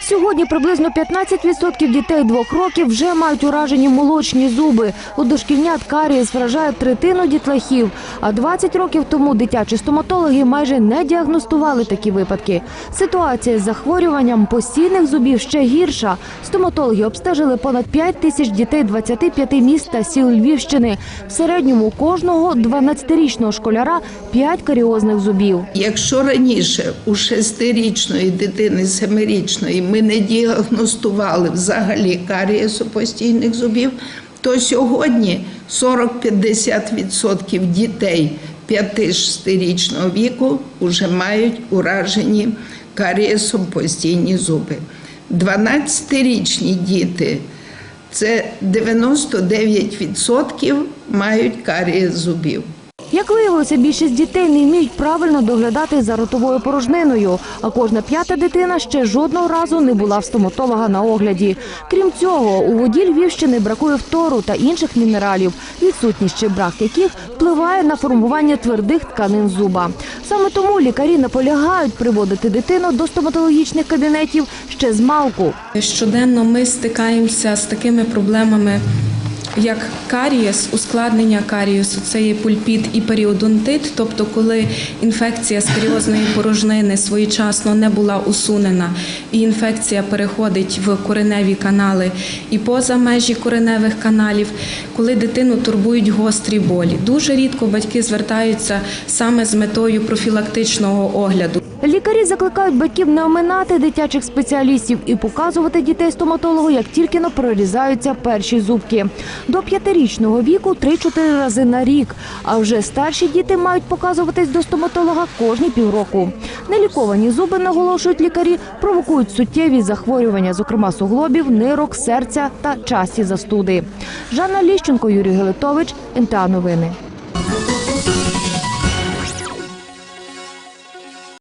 Сьогодні приблизно 15% дітей двох років вже мають уражені молочні зуби. У дошкільнят карієс вражає третину дітлахів. А 20 років тому дитячі стоматологи майже не діагностували такі випадки. Ситуація з захворюванням постійних зубів ще гірша. Стоматологи обстежили понад 5 тисяч дітей 25 міст та сіл Львівщини. В середньому у кожного 12-річного школяра 5 каріозних зубів. Якщо раніше у шестирічної дитини, семирічної ми не діагностували взагалі карієсу постійних зубів, то сьогодні 40-50% дітей 5-6-річного віку вже мають уражені карієсом постійні зуби. 12-річні діти це 99% мають карієс зубів. Як виявилося, більшість дітей не вміють правильно доглядати за ротовою порожниною, а кожна п'ята дитина ще жодного разу не була в стоматолога на огляді. Крім цього, у воді Львівщини бракує фтору та інших мінералів, відсутність чи брак яких впливає на формування твердих тканин зуба. Саме тому лікарі наполягають приводити дитину до стоматологічних кабінетів ще з малку. Щоденно ми стикаємося з такими проблемами, як карієс, ускладнення карієсу, це є пульпіт і періодонтит, тобто коли інфекція з каріозної порожнини своєчасно не була усунена, і інфекція переходить в кореневі канали і поза межі кореневих каналів, коли дитину турбують гострі болі. Дуже рідко батьки звертаються саме з метою профілактичного огляду. Лікарі закликають батьків не оминати дитячих спеціалістів і показувати дітей стоматологу, як тільки прорізаються перші зубки. До п'ятирічного віку 3-4 рази на рік. А вже старші діти мають показуватись до стоматолога кожні півроку. Неліковані зуби, наголошують лікарі, провокують суттєві захворювання, зокрема суглобів, нирок, серця та часті застуди. Жанна Ліщенко, Юрій Гелетович, НТА Новини.